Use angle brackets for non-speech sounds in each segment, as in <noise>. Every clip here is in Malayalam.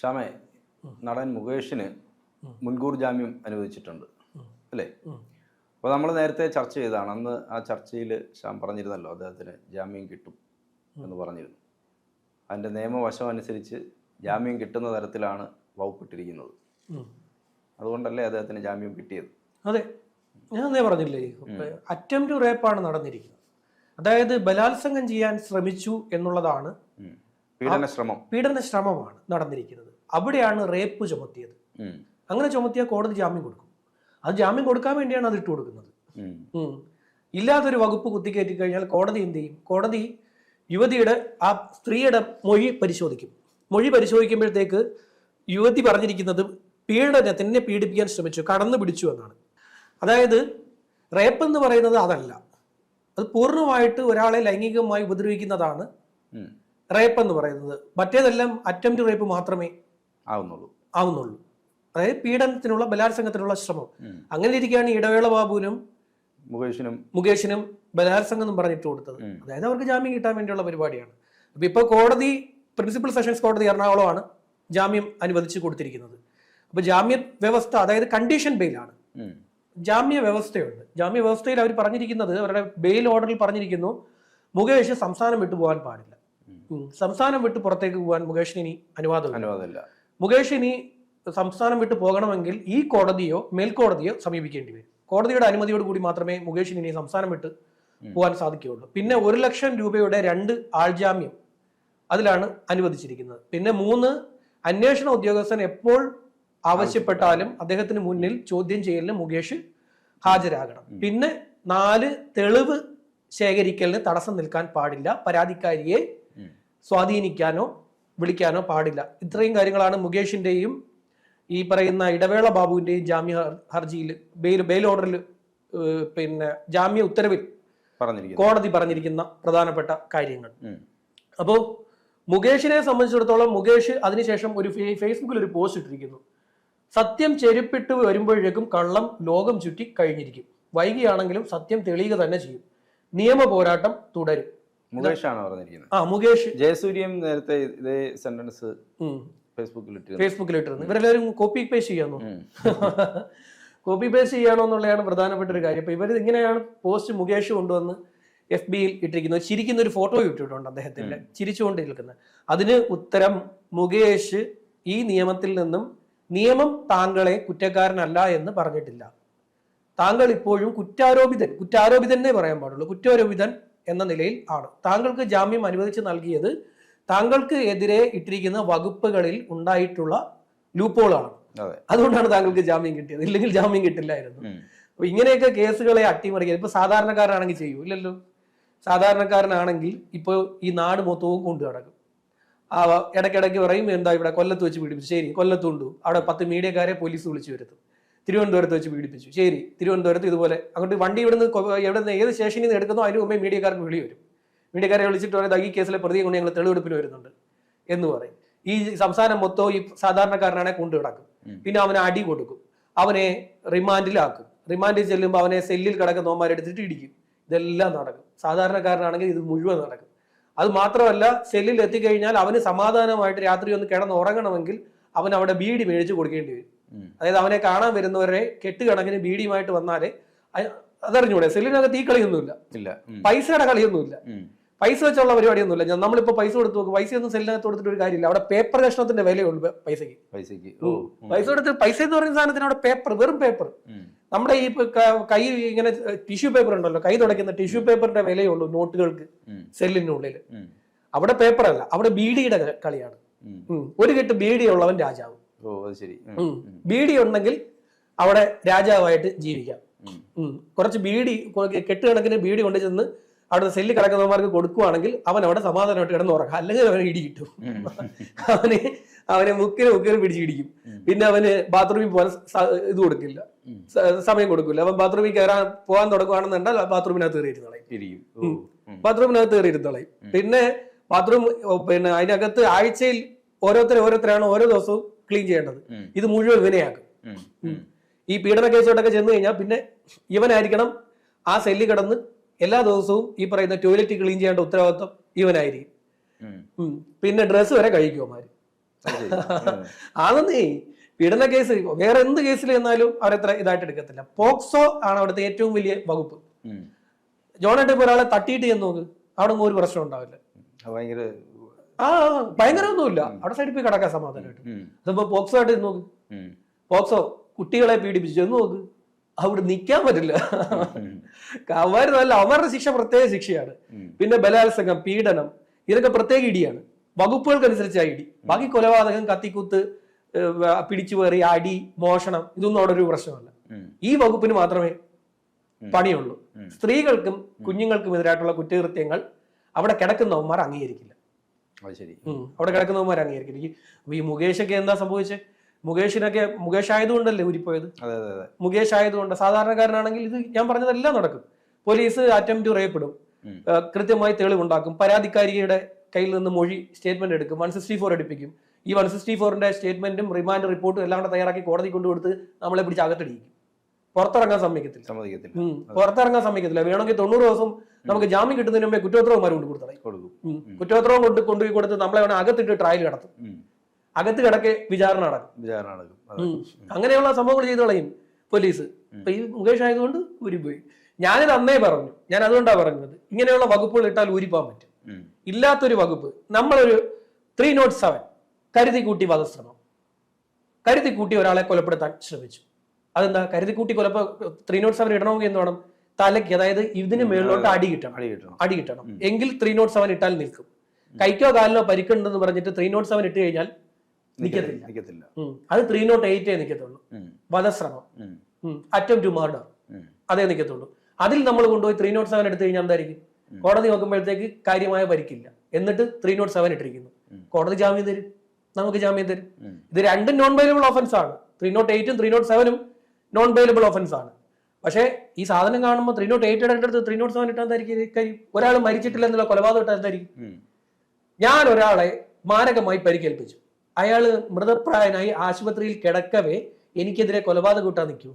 ഷ്യാമേ നടൻ മുകേഷിന് മുൻകൂർ ജാമ്യം അനുവദിച്ചിട്ടുണ്ട്. അല്ലേ? അപ്പോൾ നമ്മൾ നേരത്തെ ചർച്ച ചെയ്തതാണ്. അന്ന് ആ ചർച്ചയിൽ ഷാം പറഞ്ഞിരുന്നല്ലോ അദ്ദേഹത്തിന് ജാമ്യം കിട്ടും എന്ന് പറഞ്ഞിരുന്നു. അതിന്റെ നിയമവശം അനുസരിച്ച് ജാമ്യം കിട്ടുന്ന തരത്തിലാണ് വകുപ്പിട്ടിരിക്കുന്നത്. അതുകൊണ്ടല്ലേ അദ്ദേഹത്തിന് ജാമ്യം കിട്ടിയത്? അതെ. ഞാൻ അതേ പറഞ്ഞില്ലേ? അറ്റംപ്റ്റ് റേപ്പാണ് നടന്നിരിക്കുന്നത്. അതായത് ബലാത്സംഗം ചെയ്യാൻ ശ്രമിച്ചു എന്നുള്ളതാണ് ഉം. പീഡനശ്രമമാണ് ശ്രമം. പീഡന ശ്രമമാണ് നടന്നിരിക്കുന്നത്. അവിടെയാണ് റേപ്പ് ചുമത്തിയത്. അങ്ങനെ ചുമത്തിയ കോടതി ജാമ്യം കൊടുക്കും. അത് ജാമ്യം കൊടുക്കാൻ വേണ്ടിയാണ് അത് ഇട്ട് കൊടുക്കുന്നത്. ഇല്ലാത്തൊരു വകുപ്പ് കുത്തിക്കയറ്റി കഴിഞ്ഞാൽ കോടതി എന്ത് ചെയ്യും? കോടതി യുവതിയുടെ ആ സ്ത്രീയുടെ മൊഴി പരിശോധിക്കും. മൊഴി പരിശോധിക്കുമ്പോഴത്തേക്ക് യുവതി പറഞ്ഞിരിക്കുന്നത് പീഡനത്തിനെ പീഡിപ്പിക്കാൻ ശ്രമിച്ചു കടന്നു പിടിച്ചു എന്നാണ്. അതായത് റേപ്പ് എന്ന് പറയുന്നത് അതല്ല. അത് പൂർണമായിട്ട് ഒരാളെ ലൈംഗികമായി ഉപദ്രവിക്കുന്നതാണ്. റേപ്പ് എന്ന് പറയുന്നത്. മറ്റേതെല്ലാം അറ്റംപ്റ്റ് റേപ്പ് മാത്രമേ ആവുന്നുള്ളൂ. ആവുന്നുള്ളൂ. അതായത് പീഡനത്തിനുള്ള ബലാത്സംഗത്തിനുള്ള ശ്രമം. അങ്ങനെ ഇരിക്കുകയാണ് ഇടവേള ബാബുവിനും മുകേഷിനും മുകേഷിനും ബലാത്സംഗം എന്നും പറഞ്ഞിട്ട് കൊടുത്തത്. അതായത് അവർക്ക് ജാമ്യം കിട്ടാൻ വേണ്ടിയുള്ള പരിപാടിയാണ്. അപ്പൊ ഇപ്പൊ കോടതി പ്രിൻസിപ്പൽ സെഷൻസ് കോടതി എറണാകുളമാണ് ജാമ്യം അനുവദിച്ചു കൊടുത്തിരിക്കുന്നത്. അപ്പൊ ജാമ്യ വ്യവസ്ഥ അതായത് കണ്ടീഷൻ ബെയിലാണ്. ജാമ്യ വ്യവസ്ഥയുണ്ട്. ജാമ്യ വ്യവസ്ഥയിൽ അവർ പറഞ്ഞിരിക്കുന്നത് അവരുടെ ബെയിൽ ഓർഡറിൽ പറഞ്ഞിരിക്കുന്നു മുകേഷ് സംസ്ഥാനം വിട്ടു പോകാൻ പാടില്ല. സംസ്ഥാനം വിട്ട് പുറത്തേക്ക് പോകാൻ മുകേഷിന് ഇനി അനുവാദം അനുവാദമില്ല. മുകേഷ് ഇനി സംസ്ഥാനം വിട്ട് പോകണമെങ്കിൽ ഈ കോടതിയോ മേൽക്കോടതിയോ സമീപിക്കേണ്ടി വരും. കോടതിയുടെ അനുമതിയോട് കൂടി മാത്രമേ മുകേഷിന് ഇനി സംസ്ഥാനം വിട്ട് പോകാൻ സാധിക്കുകയുള്ളൂ. പിന്നെ ഒരു ലക്ഷം രൂപയുടെ രണ്ട് ആൾജാമ്യം അതിലാണ് അനുവദിച്ചിരിക്കുന്നത്. പിന്നെ മൂന്ന് അന്വേഷണ ഉദ്യോഗസ്ഥൻ എപ്പോൾ ആവശ്യപ്പെട്ടാലും അദ്ദേഹത്തിന് മുന്നിൽ ചോദ്യം ചെയ്യലിന് മുകേഷ് ഹാജരാകണം. പിന്നെ നാല് തെളിവ് ശേഖരിക്കലിന് തടസ്സം നിൽക്കാൻ പാടില്ല. പരാതിക്കാരിയെ. സ്വാധീനിക്കാനോ വിളിക്കാനോ പാടില്ല. ഇത്രയും കാര്യങ്ങളാണ് മുകേഷിന്റെയും ഈ പറയുന്ന ഇടവേള ബാബുവിന്റെയും ജാമ്യ ഹർജിയിൽ ബെയിൽ ബെയിൽ ഓർഡറിൽ പിന്നെ ജാമ്യ ഉത്തരവിൽ കോടതി പറഞ്ഞിരിക്കുന്ന പ്രധാനപ്പെട്ട കാര്യങ്ങൾ. അപ്പോൾ മുകേഷിനെ സംബന്ധിച്ചിടത്തോളം മുകേഷ് അതിനുശേഷം ഒരു ഫേസ്ബുക്കിൽ ഒരു പോസ്റ്റ് ഇട്ടിരിക്കുന്നു. സത്യം ചെരുപ്പിട്ട് വരുമ്പോഴേക്കും കള്ളം ലോകം ചുറ്റി കഴിഞ്ഞിരിക്കും. വൈകിയാണെങ്കിലും സത്യം തെളിയുക തന്നെ ചെയ്യും. നിയമ പോരാട്ടം തുടരും. മുകേഷാണ് പറഞ്ഞിരിക്കുന്നത്. ആ മുകേഷ്. ജയസൂര്യം നേരത്തെ ഇതേ സെന്റൻസ് ഫേസ്ബുക്കിൽ ഇട്ടിരുന്നു. ഇവരെല്ലാവരും കോപ്പി പേസ്റ്റ് ചെയ്യാന്നു കോപ്പി പേസ്റ്റ് ചെയ്യണോ എന്നുള്ളതാണ് പ്രധാനപ്പെട്ട ഒരു കാര്യം. അപ്പൊ ഇവർ ഇങ്ങനെയാണ് പോസ്റ്റ് മുകേഷ് കൊണ്ടുവന്ന് എഫ് ബിയിൽ ഇട്ടിരിക്കുന്നത്. ചിരിക്കുന്ന ഒരു ഫോട്ടോ ഇട്ടിട്ടുണ്ട് അദ്ദേഹത്തിന്റെ. ചിരിച്ചുകൊണ്ട് നിൽക്കുന്നത്. അതിന് ഉത്തരം മുകേഷ് ഈ നിയമത്തിൽ നിന്നും നിയമം താങ്കളെ കുറ്റക്കാരനല്ല എന്ന് പറഞ്ഞിട്ടില്ല. താങ്കൾ ഇപ്പോഴും കുറ്റാരോപിതൻ. കുറ്റാരോപിതനെ പറയാൻ പാടുള്ളൂ. കുറ്റാരോപിതൻ എന്ന നിലയിൽ ആണ്. താങ്കൾക്ക് ജാമ്യം അനുവദിച്ച് നൽകിയത് താങ്കൾക്ക് എതിരെ ഇട്ടിരിക്കുന്ന വകുപ്പുകളിൽ ഉണ്ടായിട്ടുള്ള ലൂപ്പോളാണ് അതുകൊണ്ടാണ് താങ്കൾക്ക് ജാമ്യം കിട്ടിയത്. ഇല്ലെങ്കിൽ ജാമ്യം കിട്ടില്ലായിരുന്നു. അപ്പൊ ഇങ്ങനെയൊക്കെ കേസുകളെ അട്ടിമറിക്കുക ഇപ്പൊ സാധാരണക്കാരനാണെങ്കിൽ ചെയ്യൂ ഇല്ലല്ലോ? സാധാരണക്കാരനാണെങ്കിൽ ഇപ്പോൾ ഈ നാട് മൊത്തവും കൊണ്ടു കിടക്കും ഇടയ്ക്കിടയ്ക്ക് പറയും എന്താ ഇവിടെ കൊല്ലത്ത് വെച്ച് പിടിപ്പിച്ചു ശരി കൊല്ലത്തുണ്ടു. അവിടെ പത്ത് മീഡിയക്കാരെ പോലീസ് വിളിച്ചു വരുത്തും. തിരുവനന്തപുരത്ത് വെച്ച് പീഡിപ്പിച്ചു. ശരി തിരുവനന്തപുരത്ത് ഇതുപോലെ അങ്ങോട്ട് വണ്ടി ഇവിടുന്ന് നിന്ന് എവിടെ നിന്ന് ഏത് സ്റ്റേഷനിൽ നിന്ന് എടുക്കുന്നോ അതിന് മുമ്പേ മീഡിയക്കാർക്ക് വിളി വരും. മീഡിയക്കാരെ വിളിച്ചിട്ട് പറയുന്നത് "ദാ ഈ കേസിലെ പ്രതിയെ കൊണ്ട് ഞങ്ങൾ തെളിവെടുപ്പിന് വരുന്നുണ്ട് എന്ന് പറയും. ഈ സംസ്ഥാനം മൊത്തം ഈ സാധാരണക്കാരനാണെ കൊണ്ടു കിടക്കും പിന്നെ അവനെ അടി കൊടുക്കും. അവനെ റിമാൻഡിലാക്കും. റിമാൻഡിൽ ചെല്ലുമ്പോൾ അവനെ സെല്ലിൽ കിടക്കുന്നവന്മാരെടുത്തിട്ട് ഇടിക്കും. ഇതെല്ലാം നടക്കും. സാധാരണക്കാരനാണെങ്കിൽ ഇത് മുഴുവൻ നടക്കും. അത് മാത്രമല്ല സെല്ലിൽ എത്തിക്കഴിഞ്ഞാൽ അവന് സമാധാനമായിട്ട് രാത്രി ഒന്ന് കിടന്ന് ഉറങ്ങണമെങ്കിൽ അവൻ അവിടെ ബീഡി മേടിച്ച് കൊടുക്കേണ്ടി വരും. അതായത് അവനെ കാണാൻ വരുന്നവരെ കെട്ടുകണക്കിന് ബീഡിയുമായിട്ട് വന്നാലേ അതറിഞ്ഞൂടെ? സെല്ലിനകത്ത് ഈ കളിയൊന്നുമില്ല. ഇല്ല. പൈസയുടെ കളിയൊന്നുമില്ല. പൈസ വെച്ചുള്ള പരിപാടിയൊന്നുമില്ല. ഞാൻ നമ്മളിപ്പോ പൈസ കൊടുത്ത് നോക്കും. പൈസ ഒന്നും സെല്ലിനകത്ത് കൊടുത്തിട്ട് ഒരു കാര്യമില്ല. അവിടെ പേപ്പർ കഷ്ണത്തിന്റെ വിലയുള്ളൂ പൈസക്ക് പൈസക്ക് പൈസ കൊടുത്ത് പൈസ എന്ന് പറയുന്ന സാധനത്തിന് അവിടെ പേപ്പർ വെറും പേപ്പർ. നമ്മുടെ ഈ കൈ ഇങ്ങനെ ടിഷ്യൂ പേപ്പർ ഉണ്ടല്ലോ. കൈ തുടയ്ക്കുന്ന ടിഷ്യൂ പേപ്പറിന്റെ വിലയുള്ളൂ നോട്ടുകൾക്ക്. സെല്ലിനുള്ളിൽ അവിടെ പേപ്പർ അല്ല അവിടെ ബീഡിയുടെ കളിയാണ്. ഒരു കെട്ട് ബീഡിയുള്ളവൻ രാജാവ്. ഓ അത് ശരി. ബീഡി ഉണ്ടെങ്കിൽ അവിടെ രാജാവായിട്ട് ജീവിക്കാം. കുറച്ച് ബീഡി കെട്ടുകണക്കിന് ബീഡി കൊണ്ട് ചെന്ന് അവിടെ സെല്ല് കിടക്കുന്നവന്മാർക്ക് കൊടുക്കുവാണെങ്കിൽ അവൻ അവിടെ സമാധാനമായിട്ട് കിടന്ന് ഉറക്കാം അല്ലെങ്കിൽ അവന് ഇടി കിട്ടും. അവന് അവനെ മുക്കിന് മുക്കിന് പിടിച്ച് ഇടിക്കും. പിന്നെ അവന് ബാത്റൂമിൽ പോകാൻ ഇത് കൊടുക്കില്ല. സമയം കൊടുക്കില്ല. അവൻ ബാത്റൂമിൽ കയറാൻ പോകാൻ തുടങ്ങുകയാണെന്നുണ്ടാൽ ബാത്റൂമിനകത്ത് കയറി ഇരുന്നളയും ബാത്റൂമിനകത്ത് കയറി ഇരുന്നളയും പിന്നെ ബാത്റൂം പിന്നെ അതിനകത്ത് ആഴ്ചയിൽ ഓരോരുത്തരെ ഓരോരുത്തരാണ് ഓരോ ദിവസവും ക്ലീൻ ചെയ്യേണ്ടത്. ഇത് മുഴുവൻ ഇവനെയാക്കും. ഈ പീഡന കേസോട്ടൊക്കെ ചെന്ന് കഴിഞ്ഞാൽ പിന്നെ ഇവനായിരിക്കണം ആ സെല്ലിൽ കിടന്ന് എല്ലാ ദിവസവും ഈ പറയുന്ന ടോയ്ലറ്റ് ക്ലീൻ ചെയ്യേണ്ട ഉത്തരവാദിത്വം ഇവനായിരിക്കും. പിന്നെ ഡ്രസ്സ് വരെ കഴിക്കും അവന്മാര്. അത് അതൊന്നേ <laughs> പീഡന കേസ് വേറെ എന്ത് കേസിൽ ചെന്നാലും അവരത്ര ഇതായിട്ട് എടുക്കത്തില്ല. പോക്സോ ആണ് അവിടുത്തെ ഏറ്റവും വലിയ വകുപ്പ്. ജോണായിട്ട് ഒരാളെ തട്ടിയിട്ട് ചെന്ന് നോക്ക്. അവിടെ ഒന്നും ഒരു പ്രശ്നം ഉണ്ടാവില്ല. ഭയങ്കര ആ ഭയങ്കരമൊന്നുമില്ല. അവിടെ സൈഡിൽ പോയി കിടക്കാൻ സമാധാനമായിട്ട്. അതിപ്പോ പോക്സോ ആയിട്ട് നോക്ക്. പോക്സോ കുട്ടികളെ പീഡിപ്പിച്ചു. എന്ന് നോക്ക്. അവിടെ നിൽക്കാൻ പറ്റില്ല. ഉം. അവർ നല്ല അവരുടെ ശിക്ഷ പ്രത്യേക ശിക്ഷയാണ്. പിന്നെ ബലാത്സംഗം പീഡനം ഇതൊക്കെ പ്രത്യേക ഇടിയാണ്. വകുപ്പുകൾക്കനുസരിച്ച് ആ ഇടി ബാക്കി കൊലപാതകം കത്തിക്കുത്ത് പിടിച്ചു കയറി പിടിച്ചുപേറി അടി മോഷണം ഇതൊന്നും അവിടെ ഒരു പ്രശ്നമല്ല. ഈ വകുപ്പിന് മാത്രമേ. പണിയുള്ളൂ. സ്ത്രീകൾക്കും കുഞ്ഞുങ്ങൾക്കും എതിരായിട്ടുള്ള കുറ്റകൃത്യങ്ങൾ അവിടെ കിടക്കുന്നവന്മാർ അംഗീകരിക്കില്ല. അത് ശരി. അവിടെ കിടക്കുന്നവന്മാർ അംഗീകരിക്കും. ഈ മുകേഷ് ഒക്കെ മുകേഷൊക്കെ എന്താ സംഭവിച്ചത് മുകേഷിനൊക്കെ മുകേഷ് ആയതുകൊണ്ടല്ലേ ഉരിപ്പോയത് മുകേഷ് ആയതുകൊണ്ട് സാധാരണക്കാരനാണെങ്കിൽ ഇത് ഞാൻ പറഞ്ഞതെല്ലാം നടക്കും. പോലീസ് അറ്റംപ്റ്റ് റേപ്പ് ഇടും. കൃത്യമായി തെളിവുണ്ടാക്കും പരാതിക്കാരിയുടെ കയ്യിൽ നിന്ന് മൊഴി സ്റ്റേറ്റ്മെന്റ് എടുക്കും. വൺ സിക്സ്റ്റി ഫോർ എടുപ്പിക്കും. ഈ വൺ സിക്സ്റ്റി ഫോറിന്റെ സ്റ്റേറ്റ്മെന്റും റിമാൻഡ് റിപ്പോർട്ടും എല്ലാം കൂടെ തയ്യാറാക്കി കോടതി കൊണ്ടുകൊടുത്ത് നമ്മളെ പിടിച്ച് അകത്തടിക്കും. പുറത്തിറങ്ങാൻ സമ്മതിക്കത്തില്ല. സമ്മതിക്കത്തില്ല. പുറത്തിറങ്ങാൻ സമ്മതിക്കത്തില്ല. വേണമെങ്കിൽ തൊണ്ണൂറ് ദിവസം നമുക്ക് ജാമ്യം കിട്ടുന്നതിന് മുമ്പേ കുറ്റപത്രവുമാർ കൊണ്ട് ഉം. കുറ്റപത്രവും കൊണ്ട് കൊണ്ടുപോയി കൊടുത്ത് നമ്മളെ വേണം അകത്തിട്ട് ട്രയൽ കിടത്തും. അകത്ത് കിടക്കെ വിചാരണ നടക്കും. വിചാരണ നടക്കും. അങ്ങനെയുള്ള സംഭവങ്ങൾ ചെയ്തു കളയും പോലീസ്. അപ്പൊ ഈ മുകേഷ് ആയതുകൊണ്ട് ഊരിപ്പോയി ഞാനിത് അന്നേ പറഞ്ഞു. ഞാൻ അതുകൊണ്ടാണ് പറഞ്ഞത്. ഇങ്ങനെയുള്ള വകുപ്പുകൾ ഇട്ടാൽ ഊരിപ്പോകാൻ പറ്റും. ഇല്ലാത്തൊരു വകുപ്പ്. നമ്മളൊരു ത്രീ നോട്ട് സെവൻ കരുതി കൂട്ടി വധശ്രമം. കരുതി കൂട്ടി ഒരാളെ കൊലപ്പെടുത്താൻ ശ്രമിച്ചു. അതെന്താ? കരുതി കൂട്ടി കൊലപ്പ ത്രീ നോട്ട് സെവൻ ഇടണമെങ്കിൽ എന്ത് വേണം? തലയ്ക്ക് അതായത് ഇതിന് മേളിലോട്ട് അടി കിട്ടണം. അടി കിട്ടണം. അടി കിട്ടണം. എങ്കിൽ ത്രീ നോട്ട് സെവൻ ഇട്ടാൽ നിൽക്കും. കൈക്കോ കാലിനോ പരിക്കുണ്ടെന്ന് പറഞ്ഞിട്ട് ത്രീ നോട്ട് സെവൻ ഇട്ട് കഴിഞ്ഞാൽ നിൽക്കത്തില്ല അത് ത്രീ നോട്ട് എയ്റ്റേ നിൽക്കത്തുള്ളൂ വധശ്രമം. അറ്റം ടു മർഡർ അതേ നിൽക്കത്തുള്ളൂ അതിൽ നമ്മൾ കൊണ്ടുപോയി ത്രീ നോട്ട് സെവൻ എടുത്തു കഴിഞ്ഞാൽ എന്തായിരിക്കും? കോടതി നോക്കുമ്പോഴത്തേക്ക് കാര്യമായ പരിക്കില്ല. എന്നിട്ട് ത്രീ നോട്ട് സെവൻ ഇട്ടിരിക്കുന്നു. കോടതി ജാമ്യം തരും. നമുക്ക് ജാമ്യം തരും. ഇത് രണ്ടും നോൺ ബെയിലബിൾ ഓഫൻസ് ആണ് ത്രീ നോട്ട് എയ്റ്റും three not സെവനും non bailable offence ആണ്. പക്ഷേ ഈ സാധനം കാണുമ്പോൾ ത്രീ നോട്ട് എയ്റ്റ് എടുത്ത് ത്രീ നോട്ട് സെവൻ ഇട്ടാൽ എന്തായിരിക്കും? ഒരാൾ മരിച്ചിട്ടില്ല എന്നുള്ള കൊലപാതകം ഇട്ടാൽ എന്തായിരിക്കും? ഞാൻ ഒരാളെ മാരകമായി പരിക്കേൽപ്പിച്ചു. അയാൾ മൃതപ്രായനായി ആശുപത്രിയിൽ കിടക്കവേ എനിക്കെതിരെ കൊലപാതകം ഇട്ടാൻ നിൽക്കൂ.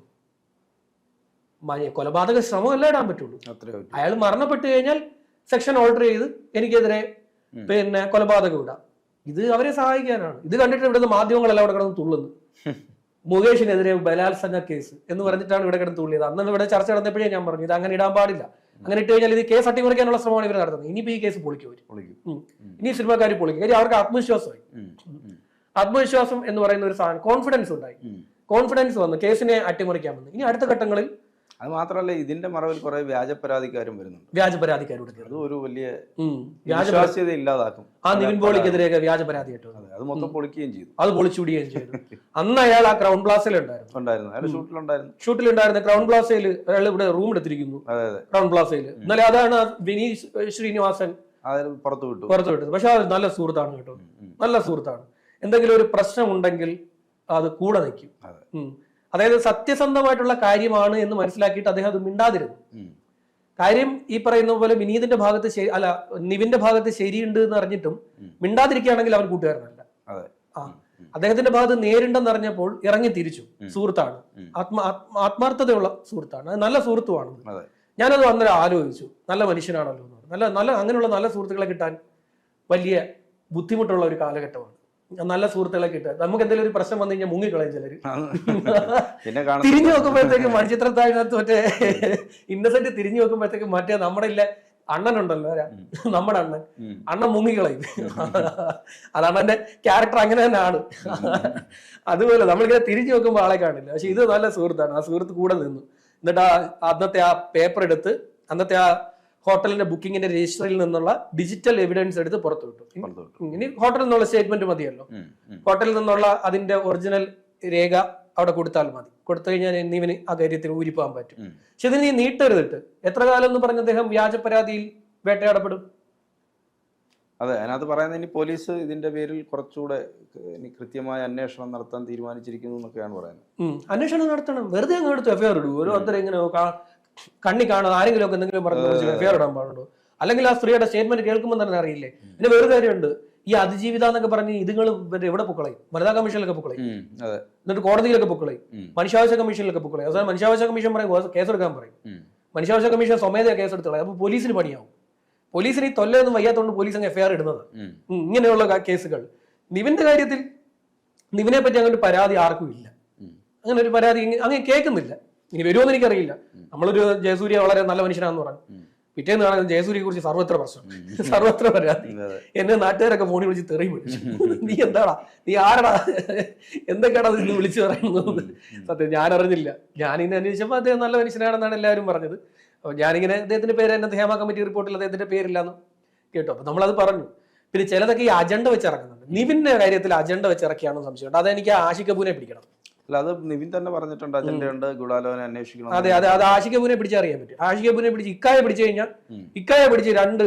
കൊലപാതക ശ്രമമല്ല ഇടാൻ പറ്റുള്ളൂ. അയാൾ മരണപ്പെട്ടു കഴിഞ്ഞാൽ സെക്ഷൻ ഓൾട്ടർ ചെയ്ത് എനിക്കെതിരെ പിന്നെ കൊലപാതകം ഇടാം. ഇത് അവരെ സഹായിക്കാനാണ്. ഇത് കണ്ടിട്ട് ഇവിടുത്തെ മാധ്യമങ്ങളെല്ലാം അവിടെ കിടന്ന് തുള്ളുന്നു. മുകേഷിനെതിരെ ബലാത്സംഗ കേസ് എന്ന് പറഞ്ഞിട്ടാണ് ഇവിടെ കിടന്ന് തുള്ളിയത്. അന്ന് ഇവിടെ ചർച്ച നടന്നപ്പോഴേ ഞാൻ പറഞ്ഞു ഇത് അങ്ങനെ ഇടാൻ പാടില്ല. അങ്ങനെ ഇട്ട് കഴിഞ്ഞാൽ ഇത് കേസ് അട്ടിമറിക്കാനുള്ള ശ്രമമാണ് ഇവർ നടത്തുന്നത്. ഇനി ഈ കേസ് പൊളിക്കും ഇനി സിനിമാക്കാർ പൊളിക്കും. കാര്യം അവർക്ക് ആത്മവിശ്വാസമായി. ആത്മവിശ്വാസം എന്ന് പറയുന്ന ഒരു സാധനം കോൺഫിഡൻസ് ഉണ്ടായി. കോൺഫിഡൻസ് വന്നു കേസിനെ അട്ടിമറിക്കാൻ വന്നു. ഇനി അടുത്ത ഘട്ടങ്ങളിൽ അത് മാത്രമല്ല ഇതിന്റെ മറവിൽ കുറെ വ്യാജ പരാതിക്കാരും വരുന്നുണ്ട്. വ്യാജ പരാതിക്കാരോട് അത് ഒരു വലിയ. വിശ്വാസ്യത ഇല്ലാതാക്കും. ആ നിവിൻ പോളിക്കെതിരെയൊക്കെ വ്യാജ പരാതി കേട്ടു. അത് മൊത്തം പൊളിക്കുകയും ചെയ്തു. അത് പൊളിച്ചുവിടുകയും ചെയ്തു. അന്ന് അയാൾ ആ ക്രൗൺ പ്ലാസയിൽ ഉണ്ടായിരുന്നു. ഉണ്ടായിരുന്നു. അയാൾ ഷൂട്ടിലുണ്ടായിരുന്നു. ഷൂട്ടിലുണ്ടായിരുന്ന ക്രൗൺ പ്ലാസയിൽ അയാൾ ഇവിടെ റൂം എടുത്തിരിക്കുന്നു. ക്രൗൺ പ്ലാസയിൽ എന്നാലും അതാണ് വിനീഷ് ശ്രീനിവാസൻ പുറത്തു വിട്ടു. പുറത്തു വിട്ടു പക്ഷെ അത് നല്ല സുഹൃത്താണ് കേട്ടോ. നല്ല സുഹൃത്താണ്. എന്തെങ്കിലും ഒരു പ്രശ്നം ഉണ്ടെങ്കിൽ അത് കൂടെ നിൽക്കും. അതായത് സത്യസന്ധമായിട്ടുള്ള കാര്യമാണ് എന്ന് മനസ്സിലാക്കിയിട്ട് അദ്ദേഹം അത് മിണ്ടാതിരുന്നു. കാര്യം ഈ പറയുന്ന പോലെ വിനീതിന്റെ ഭാഗത്ത് ശരി അല്ല നിവിന്റെ ഭാഗത്ത് ശരിയുണ്ട് എന്ന് അറിഞ്ഞിട്ടും. മിണ്ടാതിരിക്കുകയാണെങ്കിൽ അവൻ കൂട്ടുകാരനല്ല. ആ. അദ്ദേഹത്തിന്റെ ഭാഗത്ത് നേരിണ്ടെന്ന് അറിഞ്ഞപ്പോൾ ഇറങ്ങി തിരിച്ചു. സുഹൃത്താണ്. ആത്മ ആത്മ- ആത്മാർത്ഥതയുള്ള സുഹൃത്താണ്. നല്ല സുഹൃത്തുമാണ് ഞാനത് അന്നേരം ആലോചിച്ചു. നല്ല മനുഷ്യനാണല്ലോ എന്ന് നല്ല നല്ല അങ്ങനെയുള്ള നല്ല സുഹൃത്തുക്കളെ കിട്ടാൻ വലിയ ബുദ്ധിമുട്ടുള്ള ഒരു കാലഘട്ടമാണ്. നല്ല സുഹൃത്തുക്കളെ കിട്ടുക. നമുക്ക് എന്തെങ്കിലും ഒരു പ്രശ്നം വന്നു കഴിഞ്ഞാൽ മുങ്ങിക്കളയും ചിലര്. പിന്നെ തിരിഞ്ഞു നോക്കുമ്പോഴത്തേക്ക് മണിച്ചിത്രത്താഴിനകത്ത് മറ്റേ ഇന്നസെന്റ് തിരിഞ്ഞു നോക്കുമ്പോഴത്തേക്ക് മറ്റേ നമ്മുടെ ഇല്ല അണ്ണൻ ഉണ്ടല്ലോ നമ്മുടെ അണ്ണൻ. അണ്ണൻ മുങ്ങിക്കളയും. അതാണ് എന്റെ ക്യാരക്ടർ അങ്ങനെ തന്നെയാണ്. അതുപോലെ നമ്മളിങ്ങനെ തിരിഞ്ഞു നോക്കുമ്പോൾ ആളെ കാണില്ല. പക്ഷെ ഇത് നല്ല സുഹൃത്താണ്. ആ സുഹൃത്ത് കൂടെ നിന്നു. എന്നിട്ട് ആ അന്നത്തെ ആ പേപ്പർ എടുത്ത് അന്നത്തെ ആ ഹോട്ടലിന്റെ ബുക്കിംഗിന്റെ രജിസ്റ്ററിൽ നിന്നുള്ള ഡിജിറ്റൽ എവിഡൻസ് എടുത്ത് പുറത്തു വിട്ടു ഇനി ഹോട്ടലിൽ നിന്നുള്ള സ്റ്റേറ്റ്മെന്റ് മതിയല്ലോ. ഹോട്ടലിൽ നിന്നുള്ള അതിന്റെ ഒറിജിനൽ രേഖ അവിടെ കൊടുത്താൽ മതി. കൊടുത്തു കഴിഞ്ഞാൽ നീവിന് ആ കാര്യത്തിൽ ഊരിപ്പോകാൻ പറ്റും. പക്ഷെ ഇതിന് നീ നീട്ടരുതിട്ട് എത്ര കാലം എന്ന് പറഞ്ഞ അദ്ദേഹം വ്യാജ പരാതിയിൽ വേട്ടയാടപ്പെടും? അതെ അതിനകത്ത് പറയുന്നത് ഇനി പോലീസ് ഇതിന്റെ പേരിൽ കുറച്ചുകൂടെ ഇനി കൃത്യമായ അന്വേഷണം നടത്താൻ തീരുമാനിച്ചിരിക്കുന്നു എന്നൊക്കെയാണ് പറയുന്നത്. അന്വേഷണം നടത്തണം. വെറുതെ അങ്ങ് എടുത്ത് എഫ്ഐആർ ഇടൂ. ഓരോ ഇങ്ങനെ കണ്ണി കാണാതെ ആരെങ്കിലും ഒക്കെ എന്തെങ്കിലും പറഞ്ഞു എഫ്ഐആർ ഇടാൻ പാടുണ്ടോ? അല്ലെങ്കിൽ ആ സ്ത്രീയുടെ സ്റ്റേറ്റ്മെന്റ് കേൾക്കുമ്പോൾ തന്നെ അറിയില്ലേ? പിന്നെ വേറെ കാര്യമുണ്ട്. ഈ അതിജീവിത എന്നൊക്കെ പറഞ്ഞ് ഇതുങ്ങൾ എവിടെ പൊക്കളയും? വനിതാ കമ്മീഷനിലൊക്കെ പൊക്കളയും. എന്നിട്ട് കോടതിയിലൊക്കെ പൊക്കളയും. മനുഷ്യാവശ്യ മനുഷ്യാവകാശ കമ്മീഷനിലൊക്കെ പൊക്കളയും. അവസാനം മനുഷ്യാവകാശ കമ്മീഷൻ പറയും "ഓ, കേസെടുക്കാൻ പറയും. മനുഷ്യാവശ്യ മനുഷ്യാവകാശ കമ്മീഷൻ സ്വമേധയാ കേസെടുത്തോളാം അപ്പൊ പോലീസിന് പണിയാവും. പോലീസിന് ഈ തൊല്ലൊന്നും വയ്യാത്തോണ്ട് പോലീസ് അങ്ങ് എഫ്ഐആർ ഇടുന്നത്. ഇങ്ങനെയുള്ള കേസുകൾ. നിവിന്റെ കാര്യത്തിൽ നിവിനെ പറ്റി അങ്ങനെ ഒരു പരാതി ആർക്കും ഇല്ല. അങ്ങനെ ഒരു പരാതി അങ്ങനെ കേൾക്കുന്നില്ല. ഇനി വരുമോന്ന് എനിക്കറിയില്ല. നമ്മളൊരു ജയസൂര്യ വളരെ നല്ല മനുഷ്യനാന്ന് പറഞ്ഞു. പിറ്റേന്ന് കാണാൻ ജയസൂര്യയെ കുറിച്ച് സർവത്ര പ്രശ്നം. സർവത്ര പരാതി. എന്നെ നാട്ടുകാരൊക്കെ ഫോണിൽ വിളിച്ച് തെറി വിളിച്ചു. നീ എന്താടാ? നീ ആരടാ? എന്തൊക്കെയാടാ നിന്ന് വിളിച്ചു പറയുന്നത്? സത്യം ഞാൻ അറിഞ്ഞില്ല ഞാൻ ഇന്ന് അന്വേഷിച്ചപ്പോൾ അദ്ദേഹം നല്ല മനുഷ്യനാണെന്നാണ് എല്ലാവരും പറഞ്ഞത്. അപ്പോൾ ഞാനിങ്ങനെ അദ്ദേഹത്തിന്റെ പേര് എന്നെ ഹേമ കമ്മിറ്റി റിപ്പോർട്ടിൽ അദ്ദേഹത്തിന്റെ പേരില്ലാന്ന് കേട്ടോ. അപ്പൊ നമ്മളത് പറഞ്ഞു. പിന്നെ ചിലതൊക്കെ ഈ അജണ്ട വെച്ച് ഇറക്കുന്നുണ്ട് നിവിന്റെ കാര്യത്തിൽ അജണ്ട വെച്ച് ഇറക്കിയാണെന്ന് സംശയമുണ്ട്. അതെനിക്ക് ആശിക്കപൂനെ പിടിക്കണം. അല്ല അത് നിവിൻ തന്നെ പറഞ്ഞിട്ടുണ്ട് അജണ്ടയുണ്ട് ഗുഡാലോനെ അന്വേഷിക്കണം അതെ അതെ അത് ആഷിക് കപൂറിനെ പിടിച്ചറിയാൻ പറ്റും. ആഷിക് പിടിച്ച് ഇക്കായെ പിടിച്ചു കഴിഞ്ഞാൽ ഇക്കായെ പിടിച്ച് രണ്ട്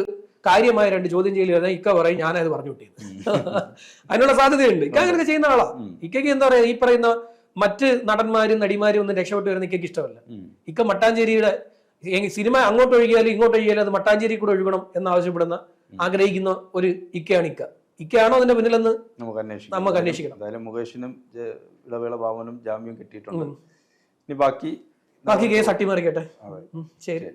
കാര്യമായ രണ്ട് ചോദ്യം ചെയ്യൽ കഴിഞ്ഞാൽ ഇക്ക പറയും ഞാനത് പറഞ്ഞു കിട്ടിയത് <laughs> അതിനുള്ള സാധ്യതയുണ്ട്. ഇക്ക അങ്ങനെയൊക്കെ ചെയ്യുന്ന ആളാ. ഇക്കയ്ക്ക് എന്താ പറയാ ഈ പറയുന്ന മറ്റ് നടന്മാരും നടിമാരും ഒന്നും രക്ഷപ്പെട്ടു വരുന്ന ഇക്കയ്ക്ക് ഇഷ്ടമല്ല. ഇക്ക മട്ടാഞ്ചേരിയുടെ സിനിമ അങ്ങോട്ട് ഒഴുകിയാലും ഇങ്ങോട്ട് ഒഴുകിയാലും അത് മട്ടാഞ്ചേരി കൂടെ ഒഴുകണം എന്ന് ആവശ്യപ്പെടുന്ന ആഗ്രഹിക്കുന്ന ഒരു ഇക്കയാണ് ഇക്ക. ഇക്കയാണോ അതിന്റെ പിന്നിലെന്ന് നമുക്ക് അന്വേഷിക്കാം. നമുക്ക് അന്വേഷിക്കണം. എന്തായാലും മുകേഷിനും ഇളവേള ഭാവനും ജാമ്യം കിട്ടിയിട്ടുണ്ട്. ഇനി ബാക്കി ബാക്കി കേസ് അട്ടിമറിക്കട്ടെ. ശരി.